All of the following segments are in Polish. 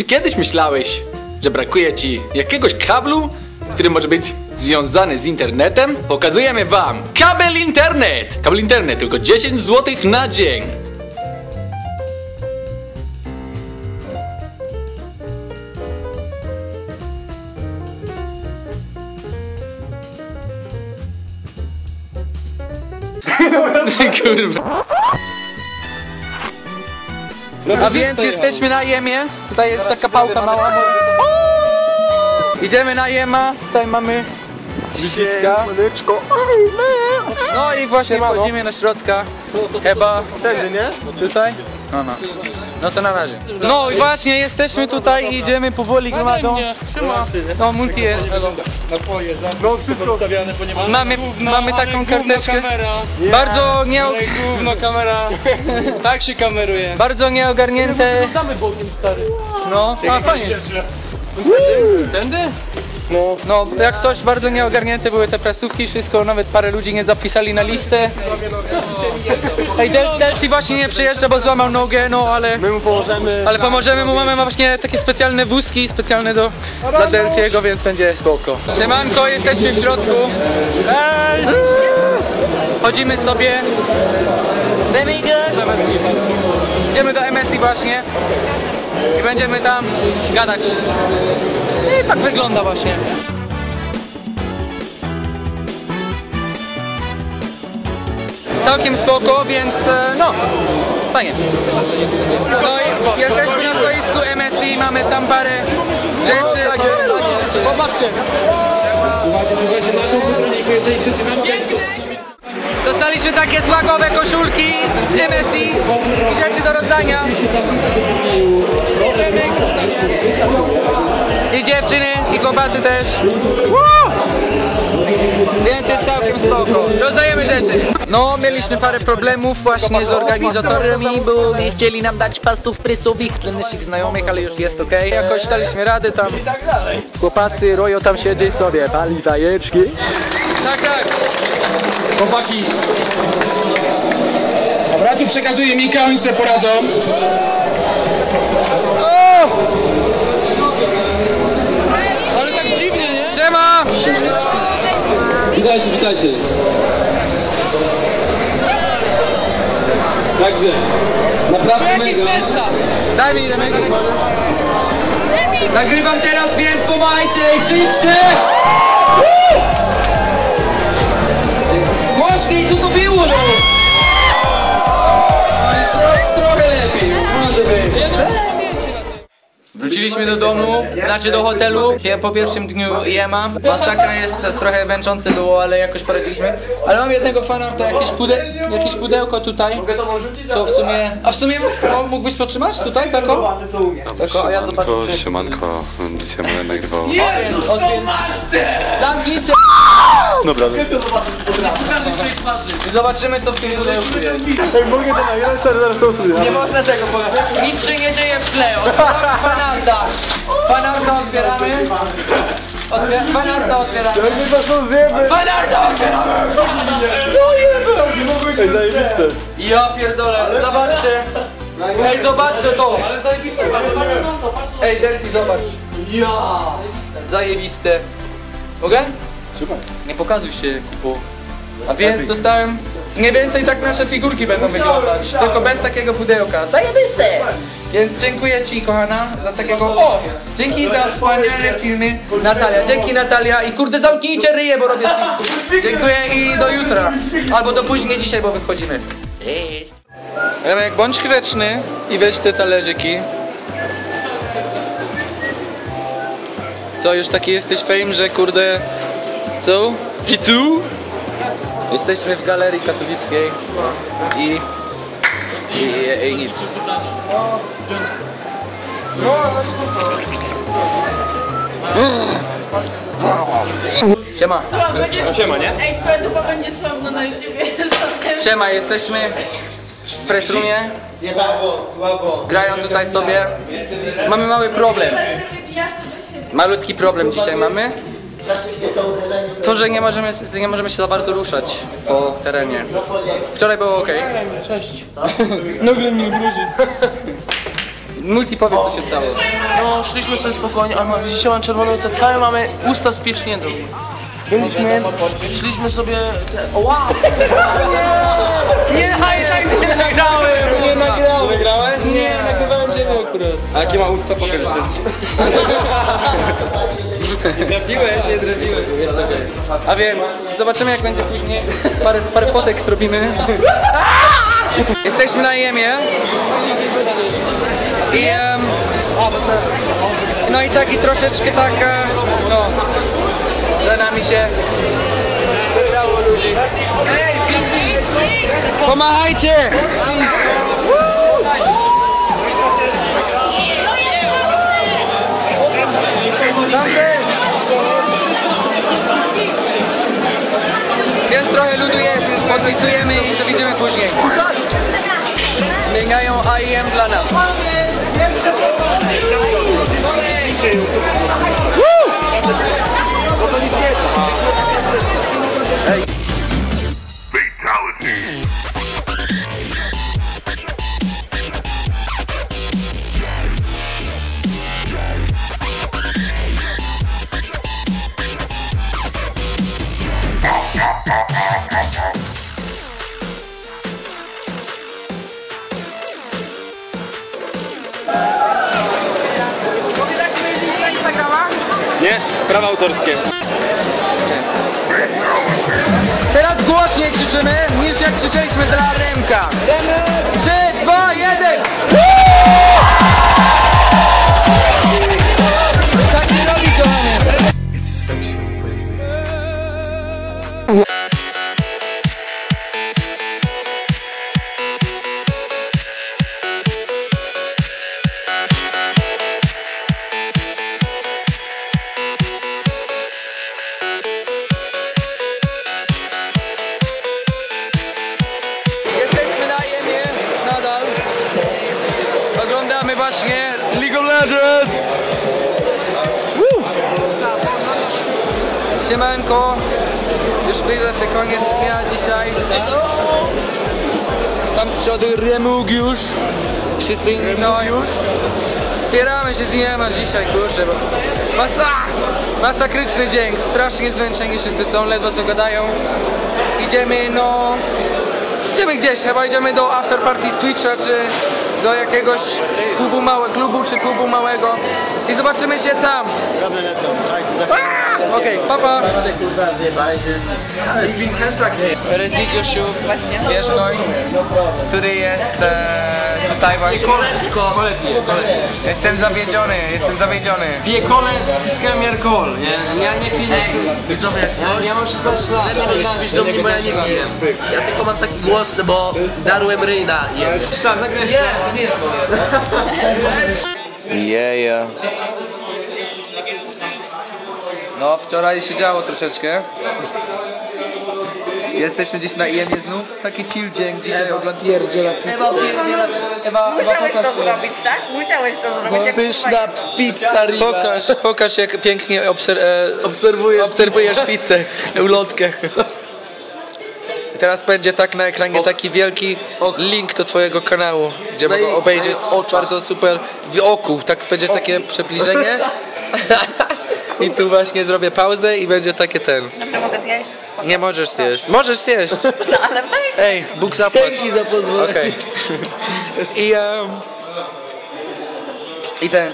Czy kiedyś myślałeś, że brakuje ci jakiegoś kablu, który może być związany z internetem? Pokazujemy wam kabel internet! Kabel internet tylko 10 zł na dzień. Kurwa. A więc jesteśmy na Jemie. Tutaj jest taka pałka mała. Idziemy na Jema. Tutaj mamy Ściska. No i właśnie wchodzimy na środka. Chyba Wtedy, nie? tutaj. No, no. No to na razie. No i właśnie jesteśmy tutaj i idziemy powoli gromadą. No multi jest. No wszystko. Mamy, mamy taką karteczkę. Bardzo nie, gówno kamera. Tak się kameruje. bardzo nieogarnięte. Damy bokiem stary. No, a fajnie. Tędy? No, no, jak coś bardzo nieogarnięte były te prasówki, wszystko, nawet parę ludzi nie zapisali na listę. Ej, Del Delty właśnie nie przyjeżdża, bo złamał nogę, no ale, My mu pomożemy. ale pomożemy mu, mamy właśnie takie specjalne wózki, specjalne do, dla Deltiego, więc będzie spoko. Siemanko, jesteśmy w środku. Ej! Chodzimy sobie. Idziemy do MSI właśnie. I będziemy tam gadać. I tak wygląda właśnie. Całkiem spoko, więc e, no, fajnie. No i jesteśmy na stoisku MSI, mamy tam parę rzeczy. Popatrzcie. Dostaliśmy takie słagowe koszulki MSI i rzeczy do rozdania. I dziewczyny, i chłopacy też. Woo! Więc jest całkiem spoko. Rozdajemy rzeczy. No, mieliśmy parę problemów właśnie z organizatorami, bo nie chcieli nam dać pastów prysowych dla naszych znajomych, ale już jest ok. Jakoś daliśmy radę tam. Chłopacy, Rojo tam siedzi sobie, pali fajeczki. Tak, tak. Chłopaki. Dobra, tu przekazuję Mika, oni sobie poradzą. O! Ale tak dziwnie, nie? Siema! Witajcie, witajcie. Także, naprawdę Jakiś mega. Daj mi Remek. Nagrywam teraz, więc pomajcie i krzyczcie! Głośniej, co to było, no? Wróciliśmy do domu, znaczy do hotelu po pierwszym dniu Jema. Masakra jest, to trochę męczące było, ale jakoś poradziliśmy. Ale mam jednego fanarta, jakieś, pude, jakieś pudełko tutaj. Co w sumie. A w sumie no, mógłbyś potrzymać tutaj taką? Zobaczę co umie. Taką, a ja zobaczę czy. siemanko, dzisiaj będę nagrywał. Otwiem... Zamknijcie Dobra, i zobaczymy co w tym pudełku jest. Ej, mogę to nagrać, zaraz to usuję. Nie można tego powiedzieć. Nic się nie dzieje w tle. Otwieramy fanarta. Fanarta otwieramy. Otwier fanarta otwieramy. Jakie to są zjeby. Fanarta otwieramy. Ej, zajebiste. Ja pierdolę, zobaczcie. Ej, zobaczcie to. Ej, Delty, zobacz. Ja. Zajebiste. Mogę? Nie pokazuj się, kupo. A więc dostałem... Mniej więcej tak nasze figurki będą wyglądać, tylko bez takiego pudełka. Zajebiste! Więc dziękuję Ci, kochana, za takiego... O! Dzięki za wspaniałe filmy, Natalia. Dzięki, Natalia. I kurde, zamknijcie ryje, bo robię film. Dziękuję i do jutra. Albo do później dzisiaj, bo wychodzimy. Remek, bądź grzeczny i weź te talerzyki. Co, już taki jesteś fame, że kurde... Co? Pizzu? Jesteśmy w galerii katowickiej i... I, i nic. Siema. Siema, nie? Ej, twoja dupa będzie sławna na YouTubie. Siema, jesteśmy w press roomie. Grają tutaj sobie. Mamy mały problem. Malutki problem dzisiaj mamy. To, że nie możemy, nie możemy się za bardzo ruszać po terenie. Wczoraj było ok. Cześć. Nagle mi gruzi. Multi powiedz co się stało. No, szliśmy sobie spokojnie, ale mam- widzicie, mam czerwone usta, całe mamy usta spiesznięte. Byliśmy, szliśmy sobie... Te, o, wow! Nie, highlight nie nagrałem! Nie nagrałem! Wygrałeś? Nie, nagrywałem ciebie akurat. A jakie ma usta? Pokaż jeszcze. Nie trafiłeś, nie trafiłeś. A więc zobaczymy jak będzie później. Parę, parę fotek zrobimy. Jesteśmy na IEM-ie. I em, no i tak i troszeczkę tak e, no za nami się Pinki! Pomachajcie! Jest, podpisujemy i się widzimy później. Zmieniają AIM dla nas. Nie, prawa autorskie. Teraz głośniej krzyczymy niż jak krzyczeliśmy dla Remka. 3, 2, 1! Tak się robi, Się koniec dnia dzisiaj. Tam z przodu Remugiusz. Wszyscy inni już. Zbieramy się z Niema dzisiaj, kurczę, bo masa, masakryczny dzień, strasznie zmęczeni wszyscy są, ledwo co gadają. Idziemy, no, Idziemy gdzieś, chyba idziemy do after party z Twitcha, czy do jakiegoś klubu, małe, klubu czy klubu małego i zobaczymy się tam. Aaa! Okej, papa. Rezygiusiów Bierzgoń, który jest e, tutaj właśnie. Jestem zawiedziony, jestem zawiedziony. Piję kolę, wciskałem alkohol, nie? Ja nie piję. Widzowie, jak coś, Ja mam 16 lat. mówić do mnie, bo ja nie piję. Ja tylko mam taki głos, bo darłem ryj na jebie. Tak. Nie, to nie jest moje. Jeja. No, wczoraj się działo troszeczkę. Jesteśmy gdzieś na IEM znów. Taki chill dzień. Dzisiaj oglądam pierdziela. Ewa, pierdziela. Ewa, Ewa, Musiałeś pokaż to zrobić, tak? Musiałeś to zrobić. jak Pyszna pizza Riga. Pokaż, pokaż jak pięknie obser e, obserwujesz, obserwujesz pizzę, ulotkę. I Teraz będzie tak na ekranie taki wielki link do twojego kanału, gdzie No i- mogą obejrzeć oczach. bardzo super w oku, tak będzie takie przybliżenie. I tu właśnie zrobię pauzę i będzie takie ten. Dobra, mogę zjeść? Nie możesz zjeść. Możesz zjeść. No ale weź. Ej, Bóg zapłać. Dzięki za pozwolenie. Okej. I um, I ten.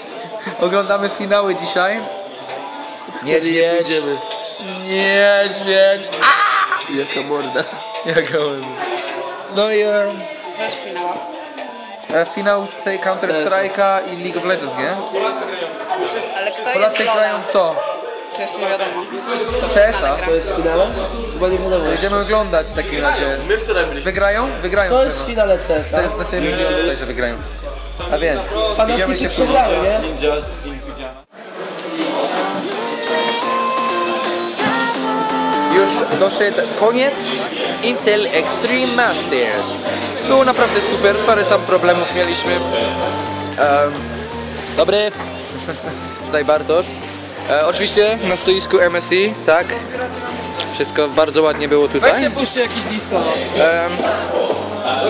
Oglądamy finały dzisiaj. Nie śmieć. Nie śmieć. Jaka morda. Jaka ładna. No i um, Weź finała. e, finał z tej Counter Strike'a i League of Legends, nie? Ale kto jest Polacy grają Lona? w co? To jeszcze nie wiadomo. CS-a? To jest finałem? Chyba nie wiadomo. Będziemy oglądać w takim razie. My wczoraj byliśmy. Wygrają? Wygrają. To jest w finale CS, To jest znaczy milion tutaj, że wygrają. A więc, idziemy Fanatyki się później. przegrały, nie? Już doszedł koniec Intel Extreme Masters. Było naprawdę super, parę tam problemów mieliśmy. Um, dobry. Tutaj Bartosz. E, oczywiście na stoisku MSI, tak. Wszystko bardzo ładnie było tutaj. Weźcie puśćcie jakiś disco. Em,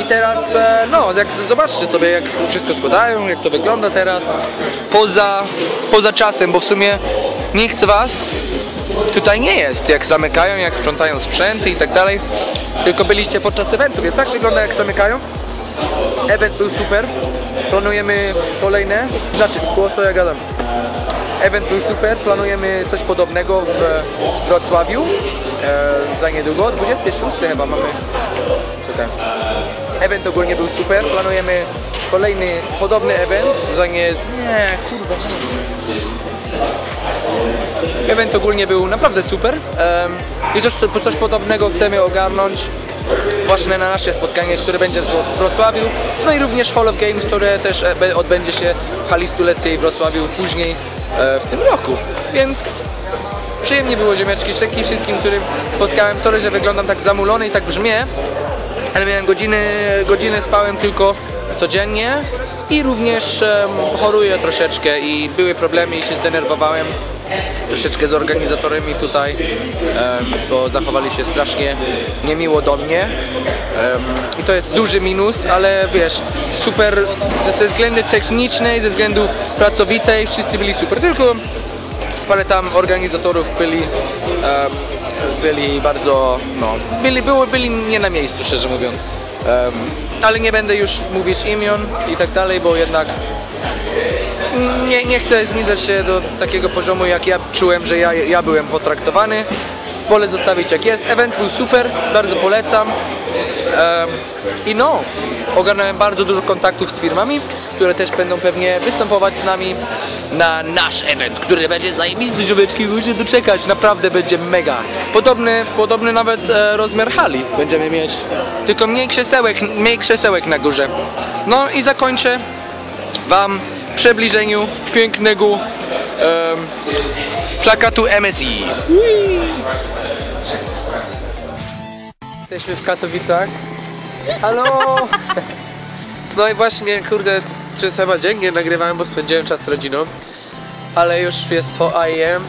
I teraz, e, no, jak zobaczcie sobie, jak wszystko składają, jak to wygląda teraz, poza, poza czasem, bo w sumie nikt z Was tutaj nie jest, jak zamykają, jak sprzątają sprzęty i tak dalej, tylko byliście podczas eventu, więc tak wygląda, jak zamykają. Event był super, planujemy kolejne, znaczy, po co ja gadam? Event był super, planujemy coś podobnego w Wrocławiu. E, za niedługo, 26 chyba mamy, czekaj. Event ogólnie był super, planujemy kolejny podobny event. Za nie... nie, kurwa. Event ogólnie był naprawdę super. Em, i coś, coś podobnego chcemy ogarnąć właśnie na nasze spotkanie, które będzie w Wrocławiu, no i również Hall of Games, które też e, odbędzie się w hali stuleckiej w Wrocławiu później e, w tym roku, więc przyjemnie było ziemeczki, dzięki wszystkim, którym spotkałem, sorry, że wyglądam tak zamulony i tak brzmię, ale miałem godziny, godzinę spałem tylko codziennie i również choruję troszeczkę i były problemy i się zdenerwowałem troszeczkę z organizatorami tutaj, bo zachowali się strasznie niemiło do mnie i to jest duży minus, ale wiesz, super ze względu technicznej, ze względu pracowitej, wszyscy byli super, tylko parę tam organizatorów byli byli bardzo, no, byli, było, byli nie na miejscu, szczerze mówiąc. Em, ale nie będę już mówić imion i tak dalej, bo jednak nie, nie chcę zniżać się do takiego poziomu, jak ja czułem, że ja, ja byłem potraktowany. Wolę zostawić jak jest. Event był super, bardzo polecam. Em, I no, ogarnąłem bardzo dużo kontaktów z firmami, które też będą pewnie występować z nami na nasz event, który będzie zajebisty, ziomeczki, musicie doczekać, naprawdę będzie mega. Podobny, podobny nawet e, rozmiar hali będziemy mieć, tylko mniej krzesełek, mniej krzesełek na górze. No i zakończę Wam przybliżeniu pięknego em, plakatu MSI. Jesteśmy w Katowicach. Halo! No i właśnie, kurde, przez chyba dzień nie nagrywałem, bo spędziłem czas z rodziną. Ale już jest po IEM.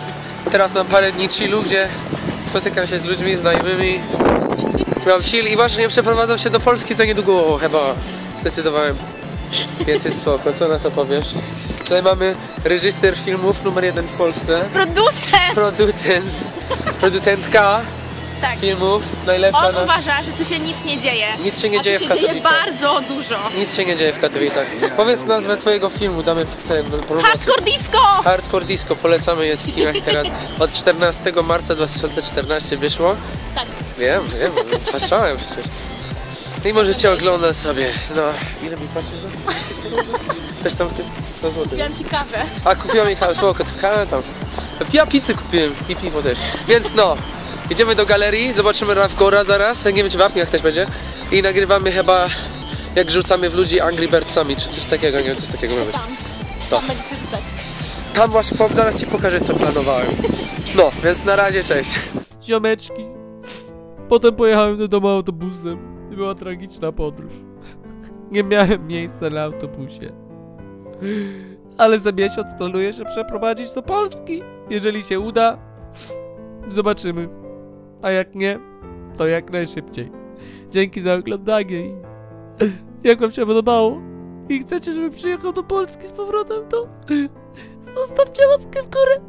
Teraz mam parę dni chillu, gdzie spotykam się z ludźmi, znajomymi. Mam chill i właśnie przeprowadzam się do Polski za niedługo, chyba zdecydowałem. Więc jest spoko, co na to powiesz? Tutaj mamy reżyser filmów numer jeden w Polsce, Producent! producent, producentka Tak. filmów, najlepsza On na... uważa, że tu się nic nie dzieje. Nic się nie A dzieje tu w się dzieje Katowicach. bardzo dużo. Nic się nie dzieje w Katowicach. Powiedz nazwę twojego filmu, damy ten promocję. Hardcore disco! Hardcore Disco polecamy jest w kinach teraz. Od 14 marca 2014 wyszło. Tak. Wiem, wiem, patrzałem przecież. I możecie oglądać sobie. No, ile mi płacisz za? Też tam ty 100 zł. Kupiłam ci kawę. A kupiła mi kawę, to kawę tam. Ja pizzę kupiłem i piwo też. Więc no, idziemy do galerii, zobaczymy Raf Gora zaraz, nie wiem czy w Apniach też będzie. I nagrywamy chyba, jak rzucamy w ludzi Angry Birdsami, czy coś takiego, nie wiem, coś takiego ma być. Tam. To. Tam będziecie rzucać. Tam właśnie, po- zaraz ci pokażę co planowałem. No, więc na razie, cześć. Ziomeczki. Potem pojechałem do domu autobusem. Była tragiczna podróż. Nie miałem miejsca na autobusie. Ale za miesiąc planuję się przeprowadzić do Polski. Jeżeli się uda, zobaczymy. A jak nie, to jak najszybciej. Dzięki za oglądanie i jak wam się podobało i chcecie, żebym przyjechał do Polski z powrotem, to zostawcie łapkę w górę.